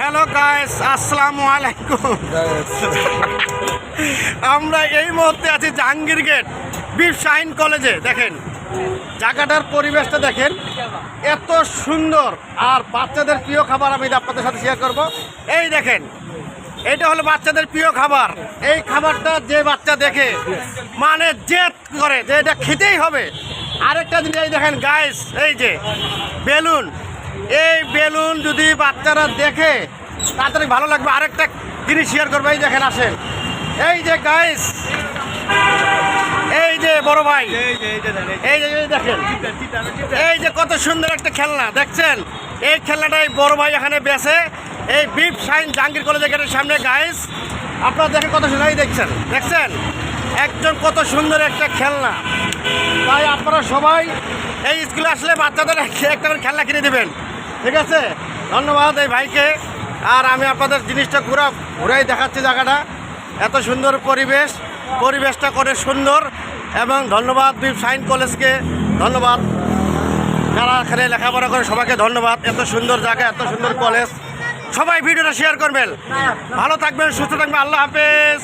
Hello guys আসসালামু আলাইকুম আমরা এই মুহূর্তে আছি জাহাঙ্গীর গেট বিফ শাহিন কলেজে। দেখেন, জায়গাটার পরিবেশটা দেখেন, এত সুন্দর। আর বাচ্চাদের প্রিয় খাবার আমি আপনাদের সাথে শেয়ার করব। এই দেখেন, এটা হলো বাচ্চাদের প্রিয় খাবার। এই খাবারটা যে বাচ্চা দেখে মানে জেদ করে যে এটা খেতেই হবে। আরেকটা জিনিস, এই দেখেন গাইস এই যে, বেলুন। এই বেলুন যদি বাচ্চারা দেখে তাড়াতাড়ি ভালো লাগবে। আরেকটা জিনিস শেয়ার করব এই দেখেন আসেন। এই যে গাইস এই যে বড় ভাই এই যে দেখেন এই যে। কত সুন্দর একটা খেলনা দেখছেন? এই খেলনাটাই বড় ভাই এখানে বেছে। এই বিপ সাইন জাহাঙ্গীর কলেজ গেটের সামনে গাইস আপনারা দেখেন কত সুন্দর দেখছেন দেখছেন? একজন কত সুন্দর একটা খেলনা। তাই আপনারা সবাই এই স্কুলে আসলে বাচ্চাদের একটা করে খেলনা কিনে দেবেন। ঠিক আছে? ধন্যবাদ এই ভাইকে। আর আমি আপনাদের জিনিসটা ঘুরা ঘুরাই দেখাচ্ছি জায়গাটা। এত সুন্দর পরিবেশ। পরিবেশটা করে সুন্দর। এবং ধন্যবাদ বিপ সাইন কলেজকে। ধন্যবাদ। যারা এখানে লেখাপড়া করে সবাইকে ধন্যবাদ। এত সুন্দর জায়গা, এত সুন্দর কলেজ। সবাই ভিডিওটা শেয়ার করবেন। ভালো থাকবেন, সুস্থ থাকবেন। আল্লাহ হাফেজ।